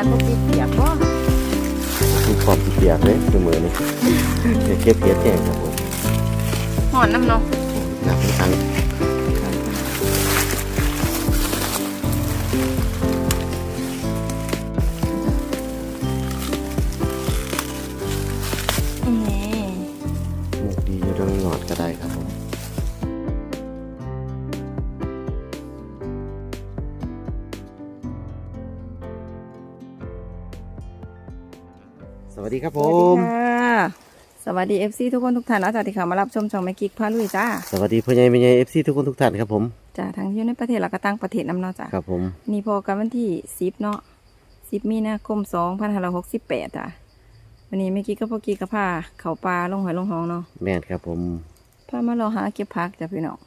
ันพวกปีเปียกบ่มีความเปียกเลยเสมอนี่เก็บเห็ดแห้งครับผมหอนน้ำเนาะหนักทั้ง ครับสผวัสดีมค่ะ สวัสดีเอฟซีทุกคนทุกท่านนะจากที่เข้ามารับชมช่องแม่กิ๊กพาลุยจ้าสวัสดีพ่อใหญ่แม่ใหญ่เอฟซีทุกคนทุกท่านครับผม จ้าทั้งที่อยู่ในประเทศแล้วก็ต่างประเทศน้ำเนาะจ้าครับผม นี่พอกันวันที่สิบเนาะสิบมีนาคมสองพันห้าร้อยหกสิบแปดจ้าวันนี้แม่กิ๊กก็พ่อกิ๊กก็พาเขาปลาลงหอยลงหองเนาะแม่นครับผม พามารอหาเก็บผักจ้ะพี่น้อง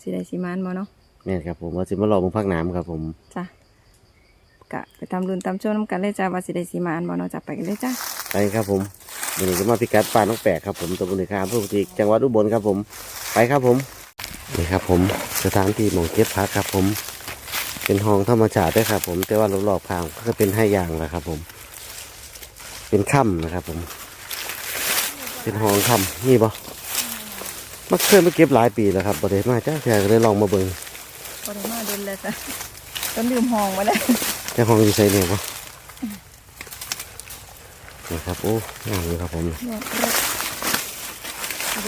สิได้สิมานบ่เนาะแม่นครับผมว่าสิมาลองมึงพักน้ำครับผม จ้า กะไปตามรุนตามโชว์น้ำกันเลยจ้าว่าสิได้สิมานบ่เนาะจ้าไปกันเลยจ้าไปครับผมวันนี้ก็มาพิกัดปลาน้องแปกครับผมตำบลในคามพุทธิจังหวัดอุบลครับผม ไปครับผมนี่ครับผมสถานที่หมองเก็บพักครับผม เป็นห้องธรรมชาติด้วยครับผม แต่ว่ารอบๆข้างก็เป็นให้ยางแหละครับผม เป็นค่ำนะครับผม เป็นห้องค่ำนี่บ่มาเคยมาเก็บหลายปีแล้วครับบริเวมาจ้าแค่ก็เลยลองมาเบิ่งบ่ได้มาเดินเลยจ้ะต้นลืมห้องไว้เลย แต่ห้องอยู่ใส่เนี่ยบ่นี่ครับโอ้งามเลยครับผม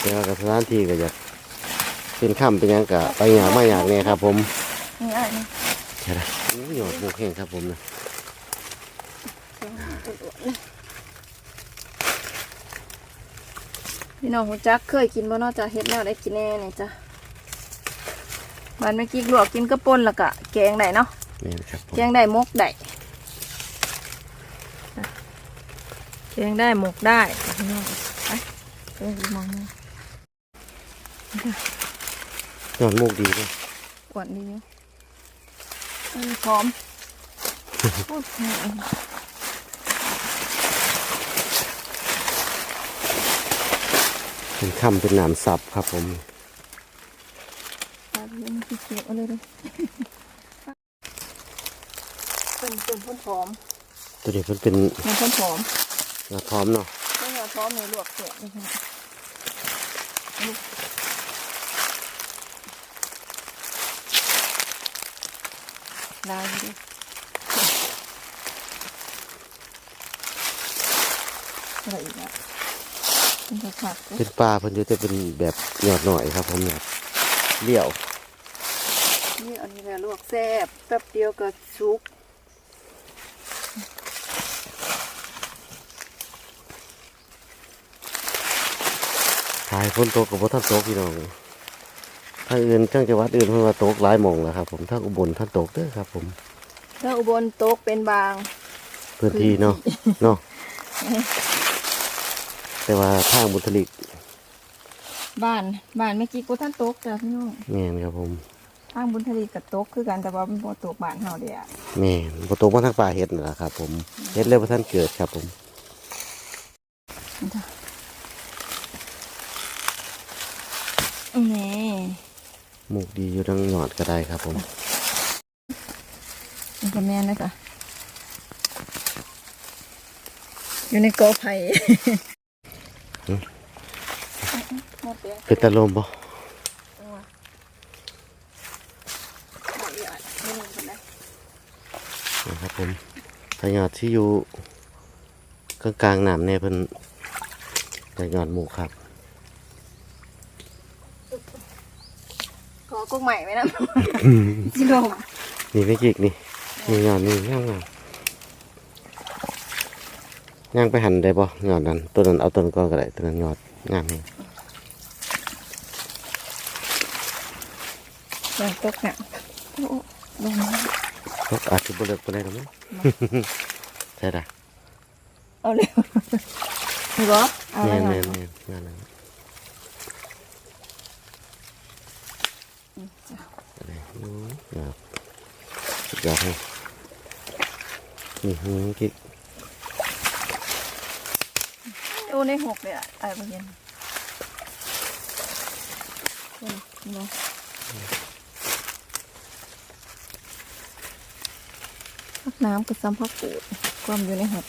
แต่ว่ากับสถานที่ก็อยากเป็นค่ำเป็นยังกะไปอยากมาอยากเนี่ยครับผมนี่อ้ายนี่ใช่ละโอ้ยหยอดหมูแห้งครับผมนะพี่น้องหูจักเคยกินบ่นาจ้ะเฮ็ดแนวได้กินแน่นี่จ้ะบ้านแม่กิ๊กลวกกินกระป่นแล้วก็แกงได้เนาะ นี่นะครับผมแกงได้หมกได้จ้ะแกงได้หมกได้พี่น้องไปเออมองมาหยอดหมูกดีเลยกวนดีอยู่เออพร้อมโอ้ยเป็นค่ำเป็นหนามสับครับผมปลาเลี้ยงขี้เกียจเอาเลยเลย เป็นเป็นพ่นพร้อมตัวนี้มันเป็นเป็นพ่นพร้อมกระท้อมเนาะไม่เหนียวพร้อมในลวกเสร็จเลยค่ะลายดิอะไรอีกอะเป็นผักผักๆเป็นปลาเพิ่นอยู่แต่เป็นแบบหยอดหน่อยครับ ผมแบบเลี้ยวนี่อันนี้แหละลวกแซ่บแป๊บเดียวก็สุกายฝนตกกับพ่ท่านตกพี่น้องถ้าอื่นจังจังหวัดอื่นเพิ่นว่าตกหลายหม่องแล้วครับ ผมถ้าอุบลท่านตกเด้อครับ ผมถ้าอุบลตกเป็นบาง พื้นที่เนาะเนาะแต่ว่าทางบุตริกบ้านบ้านเมื่อกี้กูท่านตกจ้ะพี่น้องแม่นครับผมทางบุญทลีกับตกคือกันแต่ว่ามันบ่ตกบ้านเฮาเด้อะแม่นบ่ตกมาทางป่าเฮ็ดนั่นล่ะครับ ผมเฮ็ดแล้วบ่ทันเกิดครับ ผม นี่หมูกดีอยู่ทางหนอดก็ได้ครับผมมันก็แม่นนะจ๊ะอยู่ในกอไผ่หมดแล้วเป็นตะลมบ่หมดอีกอะไม่รู้คนไหนนะครับผมถ้ายอดที่อยู่กลางๆน้ำเนี่ยเพิ่นแต่ยอดหมูครับ กุ้งใหม่ไหมนะจิโลมนี่ไม่จิกนี่นี่ยอดนี่ย่างงามย่างไปหันได้บ่ยอดนั้นตัวนั้นเอาต้นก่อนก็ได้ตัวนั้นยอดงามนี่ลงตกเนี่ยโอ้ลงมาอาจจะบ่เลิกบ่ได้หรือกมั้งใช่ล่ะเอาเร็วนี่บ่เอาอะไรแม่นก่อแม่ น นแม่นงานนั้นอะไรโอ้ยยอด สุดยอดให้นี่หืมกิ๊กโอ้ในหกเลยอะไอ้ประเด็นนี่บ่พักน้ำกับซ้ำพักปูดความอยู่ในหัด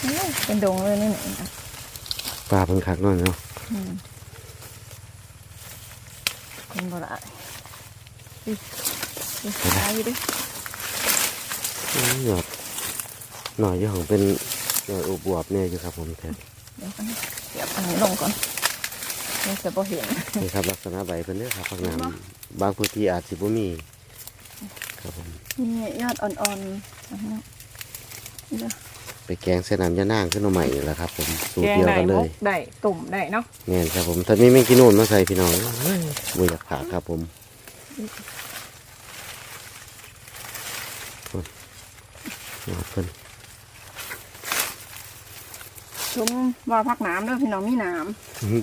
โอ้ยเป็นดงเลยนี่นี่นะปลาเพิ่งคักหน่อยเนาะ อืมเป็นบ่ละอีอีหายอยู่เดิอื้อหยอดหน่อยอยู่ของเป็นหน่อยอบวบเนี่ยอยู่ครับผมแทนเดี๋ยวก่อนเดี๋ยวอันนี้ลงก่อนเดี๋ยวจะบ่เห็นนี่ครับลักษณะใบเพิ่นเด้อครับผักน้ำบางพื้นที่อาจสิบ่มีครับผมนี่ยอดอ่อนๆอันนี้เดี๋ยว ไปแกงเส้นน้ำยะนางขึ้นมาใหม่นี่แหละครับ ผมสูตรแกงเดียวได้กันเลมยกได้ตุ่มได้เนาะแม่นครับผมถ้ามีไม่กินโน่นมาใส่พี่น้องเฮ้ยบ่อยากผ่าครับผมหยอดเพิ่นชุมว่าพักน้ำเด้อพี่น้องมีน้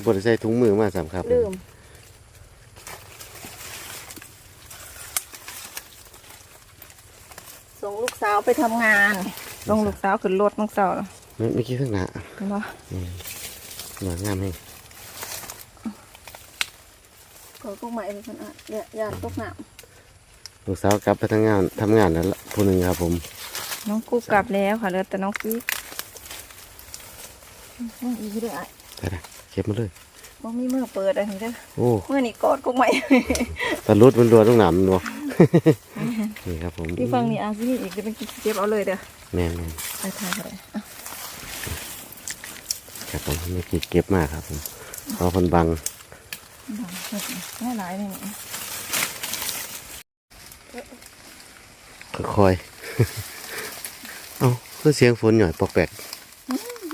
บริใส่ถุงมือมาสามครับำลืมส่งลูกสาวไปทำงาน ส่งลูกสาวขึ้นรถน้องสาวไม่ไม่คิดข้างหน้าเห็นปะหน่อยงามให้ก็กุ้งใหม่เป็นคนอะเนี่ยยานตกน้ลูกสาวกลับไปทำงานทำงานแล้วล่ะผู้หนึ่งครับผมำน้องกุ๊กกลับแล้วค่ะเหลือแต่น้องกิ๊กน้องอีกเด้ออะไปนะเก็บมาเลยบ่มีมือเปิดอะไรเด้อโอ้เมื่อนี่กอดกุ้งใหม่ตะลุดมันรัวต้องหนามมันบ่นี่ครับผมที่ฟังนี่อาซินี่อีกจะเป็นเก็บเอาเลยเด้อ แม่นแม่นไปทานอะไรอะครับผมไม่คิดเก็บมากครับผมเพราะคนบังไม่หลายเลยนี่ค่อยๆเอ้าคือเสียงฝนหน่อยปอกแปลก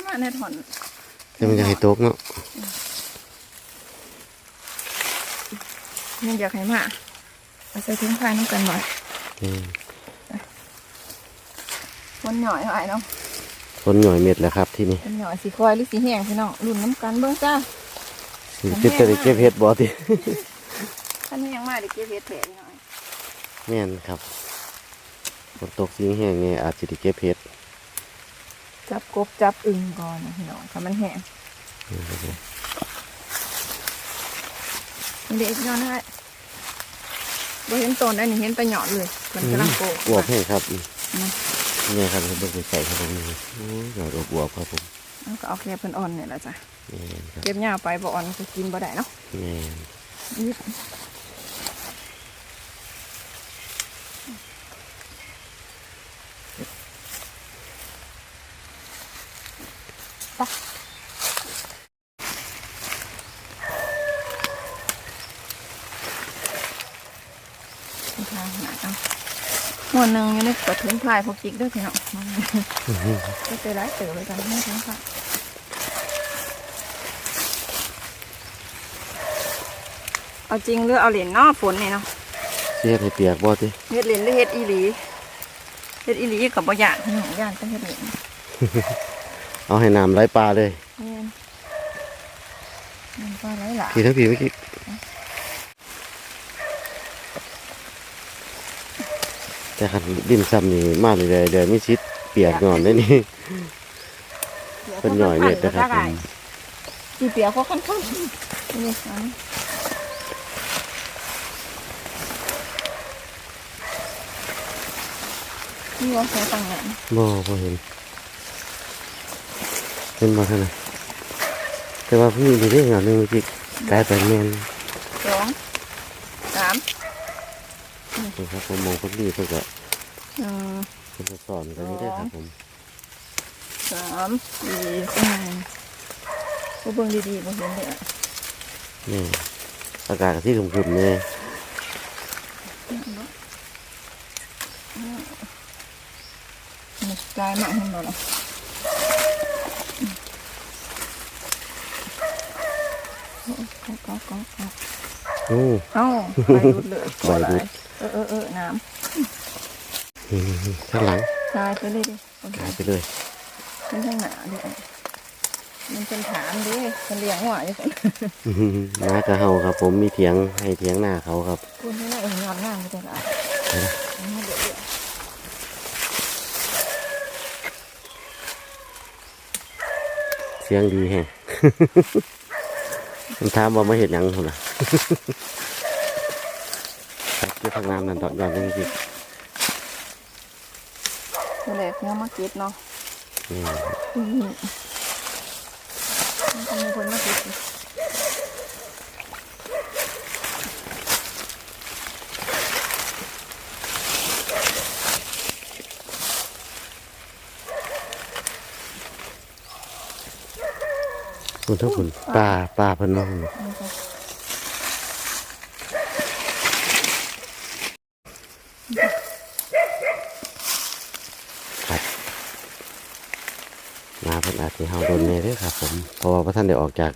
มาในถอนแต่มันจะให้ตกเนาะยังอยากให้มาเอาใส่ทิ้งไฟน้ำกันหน่อยอืม คนหน่อยเท่าไหร่เนาะฝนหน่อยเม็ดแล้วครับที่นี่คนหน่อยสีควายหรือสีแห้งพี่น้องรุ่นน้ำกันเบิ้งจ้าคิดจะได้เก็บเห็ดบ่ติท่านนี้ยังมาได้เก็บเห็ดแผลพี่น้อยแม่นครับฝนตกสีแห้งเนี่ยอาจจะได้เก็บเห็ดจับกบจับอึ่งก่อนนะพี่น้องถ้ามันแห้งนี่ครับผมเด็กนอนได้บ่เห็นต้นอันนี้เห็นไปหยอดเลย มันกำลังโกอวบแห้งครับ นะนี่ครับเบิ่งใส่ครับผมนี่โอ้ยหน่อยอวบๆครับผมแล้วก็เอาแค่เพิ่นอ่อนเนี่ยแหละจ้ะแม่นครับเก็บหญ้าไปบ่อ่อนก็กินบ่ได้เนาะแม่นนิดไปทางหนาเอา หัวหนึ่งอยู่ในกระถุงพลายพวกจิกด้วยพี่น้องก็ใจร้ายเต๋อเลยกันไม่ถึงค่ะเอาจริงหรือเอาเหรียญเนอฝนนี่เนาะเสียให้เปียกบ่ติเฮ็ดเหรียญหรือเฮ็ดอีหลีเฮ็ดอีหลีกับบ่ย่านพี่น้องย่านก็เฮ็ดเหรียญเอาให้น้ำไหลปลาเลยแม่นมันก็ไหลหลายพี่ทั้งพี่เมื่อกี้ แต่คันดินซ้ำนี่มาเลยเดี๋ยวมีชิดเปียกนอนได้นี่ เป็นหน่อยเม็ดนะครับผมสีเปียกเขาค่อนข้างนี่อันนี้นี่ว่าใช้ตังค์เนี่ยบ่บ่เห็นเห็นบ่เท่านั้นแต่ว่าพี่มีเรื่องอย่างหนึงเมื่อกี้กลายเป็นแมนสองสาม นะครับผมมองคนดีเพื่อก็หนึ่งเพื่อสอนกันนี่ได้อครับผมสามสี่ห้าผู้เบิ่งดีๆบ่เห็นเลยอะนี่อากาศก็ที่ขึมๆเนี่ยนี่กลายมาเห็นบ่ล่ะก็ก็ก็ก็โอ้เอ้าไปรุดเลยไปรุด เออเออเออน้นี่ข้างหลังำตายไปเลยดิกลายไปเลยมันข้างหนาเดี๋ยมันเป็นฐานดิมันเลี้ยงหัวอยู่คนน้ากระเฮาครับ ผมมีเถียงให้เถียงหน้าเขาครับคุณให้หน้าเอ็นยอนง่าไปแต่ละอันเอามาเดี๋ยเสียงดีแฮะมันถามว่ามาเห็ดหยังพุ่นน่ะ ครับเก็บผักน้ำนั่นตอนย้อนยังสินี่แหละเนื้อมาเก็บเนาะนี่อืมมันต้องมีคนมาเก็บอีกคุณทั้งคุณป้าป้าเพิ่นเน้อง นี่ค่ะ ครับมาเพิ่นอาจสิเฮาโดนแน่เด้อครับ ผมเพราะว่าพระท่านได้ออกจาก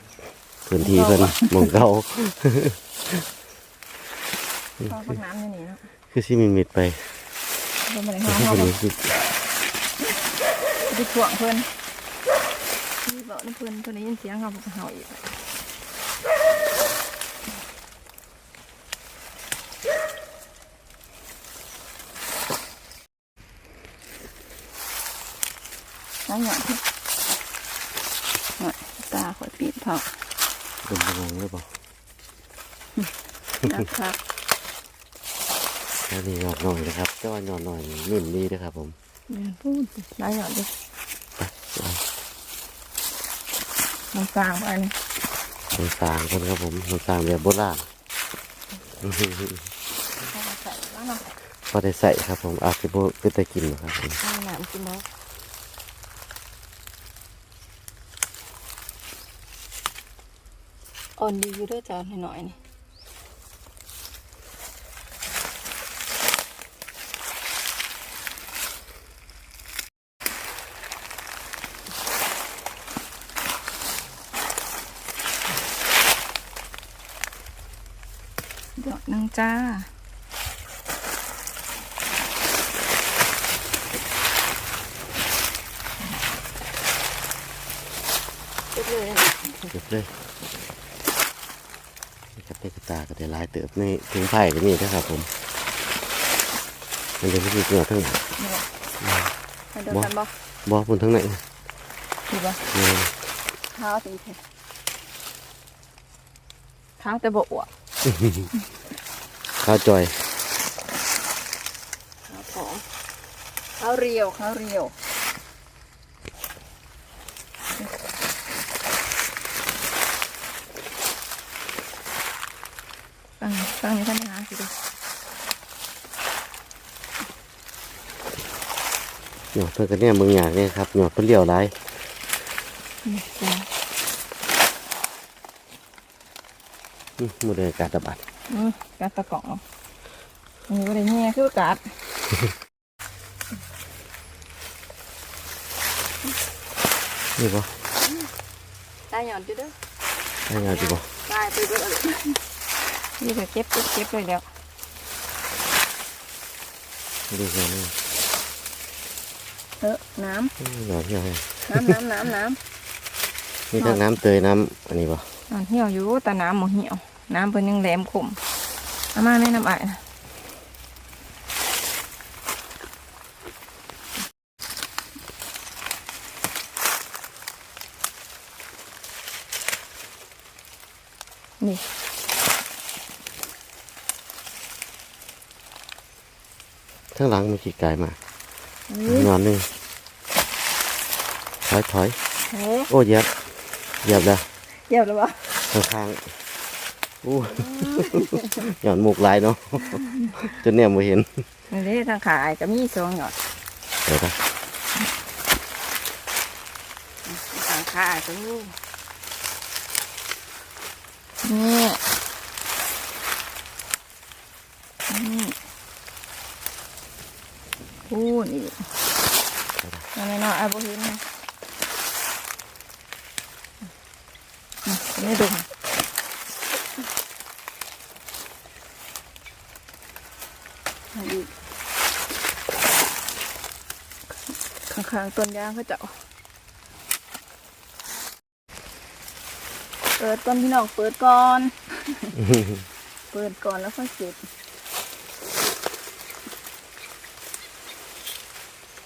พื้นที่เพิ่นหมองเก่าข้าวผักน้ำอยู่นี่เนาะคือสิมิมิดไปเพิ่นมาในแต่ห้องถ้าเขาคนบอนี้คือไปถ่วงเพิ่นนี่บอกนี่เพิ่นเพิ่นได้ยินเสียงเขาบอกเห่าอีกน้ำหยอดที่หน่อย ตาข่อยปีนเผาเป็นงงหรือเปล่านะครับอันนี้หยอดหน่อยนะครับแต่ว่าหยอดหน่อยนิ่มดีนะครับ ผมเดินพูดได้หยอดดิไปเอามันกลางไปนี่น้ำตาลคนครับผมน้ำตาลแบบโบราณเอามาใส่แล้วเนาะพอได้ใส่ครับผมอาจจะโบเป็นตะกินนะครับผมเอาน้ำกินแล้ว อ่อนดีอยู่ด้วยจ้าหน่อยๆนี่ดอกนึงจ้าเก็บเลยนะเก็บเลยนี่ครับเด็ก ตาก็ได้หลายเติบในถุงไผ่ก็มีนะครับผมมันจะไม่มีเกลือทั้งหมดนี่บ่ให้เดินกันบ่บ่บนทั้งไหนดีบ่นี่เท้าสีเทเท้าแต่บ่อวกข้าวจอยเท้าผอมเท้าเรียวเท้าเรียว ฟังฟังนี่ท่านหาสิดูหยอดเพื่อนกันเนี่ยมึงอยากเนี่ยครับหยอดเพื่อเลี้ยวไรนี่จ้าอื้อมือเดินการตะบัดอืมกัดตะกล่องเอาอันนี้ก็ได้แง่คือกัดนี่บ่ได้หย่อนจุดเด้อได้ยาดีบ่ได้ไปเบิดเอาเลย นี่ก็เก็บเก็บเก็บเลยเดี๋ยวดูเงี้ยนี่เออน้อื้อหยอดเหี่ยวให้ำน้ำน้ำน้ำน้ำนี่ทั้งน้ำเตยน้ำอันนี้บ่อ่อนเหี่ยวอยู่แต่น้ำหมเหี่ยว น้ำเป็นยังแหลมคมเอามาแม่น้ำอ่ายนะนี่ ทั้งหลังมีกี่กายมาอุ้ยหยอดหนึ่งถอยถอยโอ้โอ้เหยียบเหยียบแล้วเยี่ยมแล้ววะข้างๆอู้หย่อนหมูกลายเนาะจนเนี่ยไม่เห็นนี่ทางขายก็มีสองหยอดเดี๋ยวนะทางขายก็มีนี่นี่ พูนอีกนั่นน่ะไอ้บุหินนะอืมไม่ดูค่ะอันนี้ข้างๆต้นยางเขาเจ้าเปิดก่อนพี่น้องเปิดก่อน เปิดก่อนแล้วค่อยเก็บ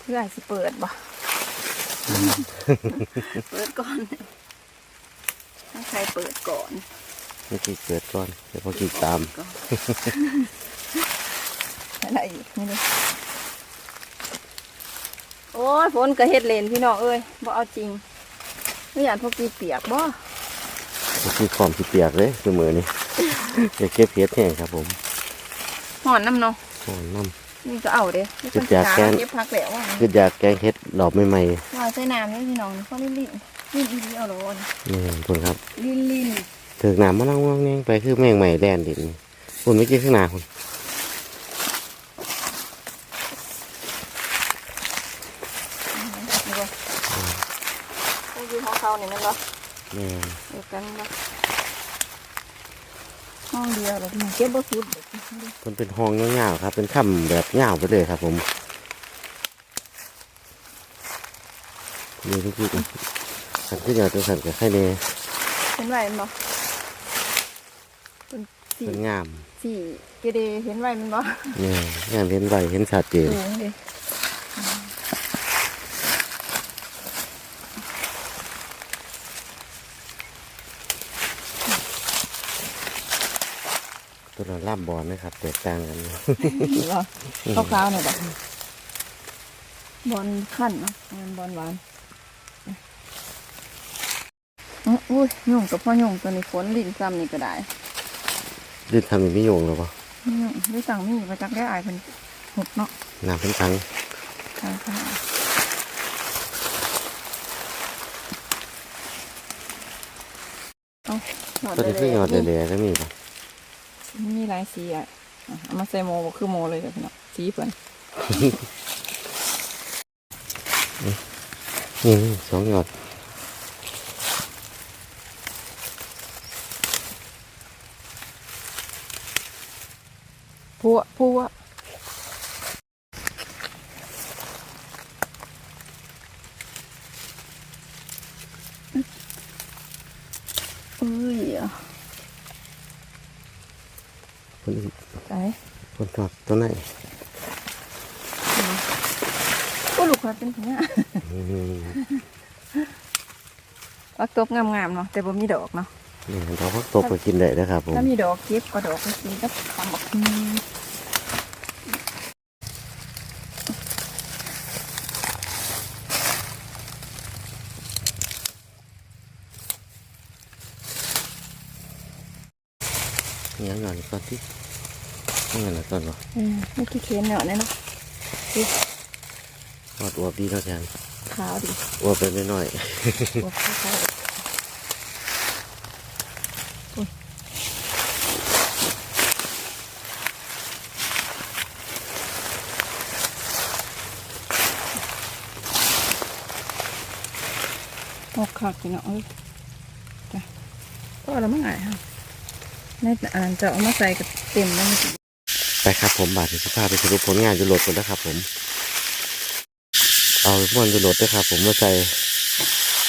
เพื่อสิเปิดบ่เปิดก่อนถ้าใครเปิดก่อนเมื่อกี้เปิดก่อนเดี๋ยวพอกี้ตามอะไรอีกไม่รู้โอ้ยฝนกระเฮ็ดเลนพี่น้องเอ้ยบ่เอาจริงไม่อยากพวกกี้เปียกบ่พวกกี้ความที่เปียกเลยคือมือนี่เดี๋ยวเก็บเฮ็ดแท้งครับผมห่อนน้ำเนาะห่อนน้ำ ก็เอาเด้นี่จุดอยากแกนเก็บพักแล้วว่าำคืออยากแกงเห็ดดอกใหม่ว่าใส่น้ำนี่พี่น้องนี่เขาลิ้นลิ้นลิ้นอีดีเอาโลนๆนี่ทุนครับลิ้นลิ้นถึกน้ำมานั่งว่างแงงไปคือแมงใหม่แดนดินคุณไม่กินข้างหน้าคุณนี่บ่เขาอยู่ของเขาเนี่ยแมันบ่แม่นเดียวกันบ่ห้องเดียวแล้วมันเก็บบ่สุดเด็ก มันเป็นห้องเงาวๆครับ เป็นค่ำแบบเงาวไปเลยครับ ผมนี่ทุกทีขันขึ้นอย่างตัวขันกับไข่เนเห็นไหวมันบ่เป็นสีเป็นงามสีเกเดเห็นไหวมันบ่เนี่ยงามเห็นใบเห็นชัดเจน ตัวนั้นล่ามบอลนะครับแตกต่างกันเห็นบ่ขาวๆหน่อยบ่บอลขั้นเนาะมันบอลหวานอื้ออุ้ยยุ่งกับพ่อยุ่งตัวนี้ฝนลิ้นซ้ำนี่ก็ได้ดินทำอย่างไม่โยงหรอปะยุ่งด้วยตังมีมาจากได้อายเพิ่นหกเนาะน้ำเป็นทังใช่ค่ะเอาหอดตัวนี้เลคือยยอดๆเดลๆแล้วมีปะ มีหลายสีอะอะเอามาใส่โมบ่คือโมเลยเดี๋ยวพี่น้องสีเพิ่นนี่นี่สองยอดพัวพัวเอ้ยอะ คนอื่น ไหน คนยอด ตัวไหนก็ลูกค้าเป็นอย่างเงี้ยอืมวักตบงามๆเนาะแต่บ่มีดอกเนาะนี่เราพักตบก็กินได้นะครับผมถ้ามีดอกเก็บก็ดอกไปกินก็ตำบักหุ่งนี่ยอดก่อนที่ นี่ยอดก่อนวะเออไม่ขี้เค้นเนาะเนี่ยเนาะยอดอวบดีเท่าแทนขาวดิอวบไปหน่อยโอ้ขาวโอ้คักพี่น้องเอ้ยจ้ะก็แล้วมั้งไงฮะในอันนั้นจะเอามาใส่กับเต็มแล้วมันสิๆ ไปครับผมบาทที่สิบห้าไปสรุปผลงานจะโหลดกันแล้วครับ ผม เอาม้วนจะโหลดด้วยครับ ผมมาใส่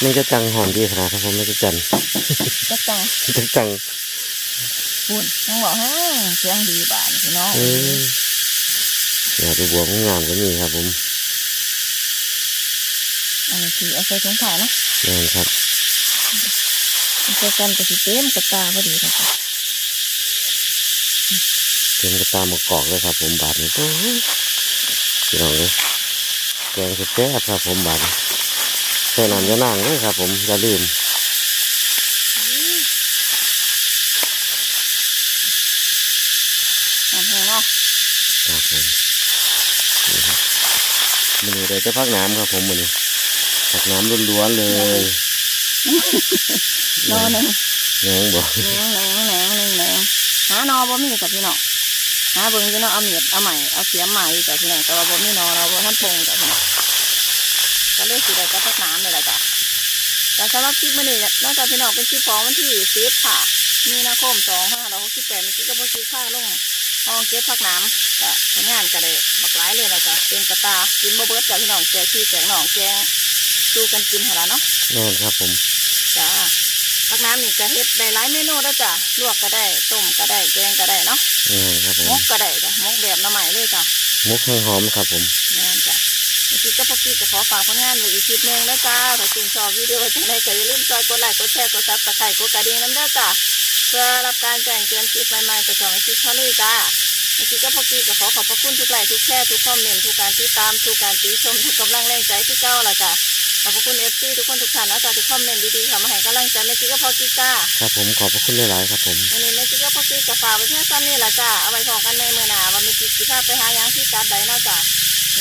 ไม่จะจังหอมดีขนาดครับผมไม่จะจันจักจังจะจังปุ่นน้องบอกฮะเสียงดีบานพี่น้องเอออยากดูบัวของงามก็มีครับ ผมอันนี้คือเอาใส่ถุงผ้าเนาะนี่นครับเอาใส่กันกับสีเต็มกับตาพอดีครับ เตรียมกระตามมากอกเลยครับ ผมบาทนี้โอ้ยพี่น้องเลยแกงสุดแซ่บครับผมบาทนี้ใส่น้ำยานางเลยครับ ผมอย่าลืมน้ำแห้งเนาะครับผมนี่ครับมันนี้เลยจะพักน้ำครับ ผมมันนี้พักน้ำล้วนๆเลยนอหนึ่งแงงบอกแหนงแหนงแหนงหนึ่งแหนงหานอบ่มีกับพี่น้อง หาเบิ่งพี่น้องเอาเมียดเอาใหม่เอาเสียมใหม่กับพี่น้องแต่ว่าบ่มีนอเราบ่ทันปรุงกับพี่น้องก็เลยสิได้กระทักน้ำเลยล่ะจ้ะแต่สำหรับคลิปมื้อนี้นอกจากพี่น้องเป็นคลิปของวันที่สิบค่ะ มีนาคมสองห้าร้อยหกสิบแปดเมื่อกี้ก็เมื่อกี้ค่าลงห้องเก็บพักน้ำก็ผลงานก็ได้บักหลายเลยนะจ๊ะเต็มกระตากินบ่เบิดจ้ะพี่น้องแกงขี้แกงหนองแกงสู้กันกินหนละเนาะแน่นครับผมจ้า พักน้ำนี่ก็เฮ็ดได้หลายเมนูแล้วจ้ะลวกก็ได้ต้มก็ได้แกงก็ได้เนาะแน่นครับผมมกก็ได้จ้ะมกแบบหน้ำใหม่เลยจ้ะมุกให้หอมครับผมแม่นจ้ะเมื่อกี้ก็พอกี้จะขอฝากผลงานไว้อีกคลิปหนึงแล้วจ้าถ้าชื่นชอบวิดีโอจังไดก็อย่าลืมซอยกดไลค์กดแชร์กดซับสไครต์กดกระดิ่งน้ำเด้อจ้ะเพื่อรับการแจ้งเตือนคลิปใหม่ๆไปส่งให้คลิปเขาเลยจ้ามื่อกี้ก็พอกี้ก็ขอขอบพระคุณทุกไลค์ทุกแชร์ทุกคอมเมนต์ทุกการติดตามทุกการติชมทุกกำลังแรงใจที่เก้าละจ้ะ ขอบพระคุณเอฟซีทุกคนทุกท่านนะจ๊ะที่คอมเมนต์ดีๆค่ะมาให้กำลังใจเมื่อกี้ก็พอกี้จ้าครับผมขอบพระคุณหลายๆครับผมวันนี้เมื่อกี้ก็พอกี้กับฝากไว้เพียงซ้ำนี่ละจ้าเอาไว้พอกันในมือหนาว่าเมื่อกี้สิพาไปหาหยังที่การใดเนาะจ้ะ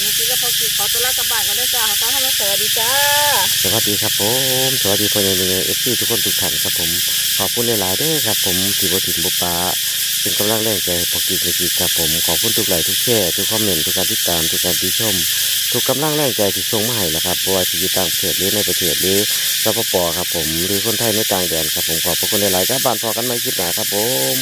เมื่อกี้ก็พอกี้ขอตัวลากลับบ้านกันด้วยจ้าขอกล่าวคำว่าสวัสดีจ้าสวัสดีครับผมสวัสดีพ่อใหญ่แม่ใหญ่เอฟซีทุกคนทุกท่านครับผมขอบคุณหลายๆเด้อครับผมที่บ่ถิ่นบ่ปา เป็นกำลังแรงใจพอกินกินครับผมขอบคุณทุกไลค์ทุกแชร์ทุกคอมเมนต์ทุกการติดตามทุกการติชม ทุกกำลังแรงใจที่ส่งมาให้ละครับว่าสิอยู่ต่างประเทศหรือในประเทศหรือสปปครับผมหรือคนไทยในต่างแดนครับผมขอบพระคุณหลายๆครับบ้านพอกันไหม่คลิปหนาครับผม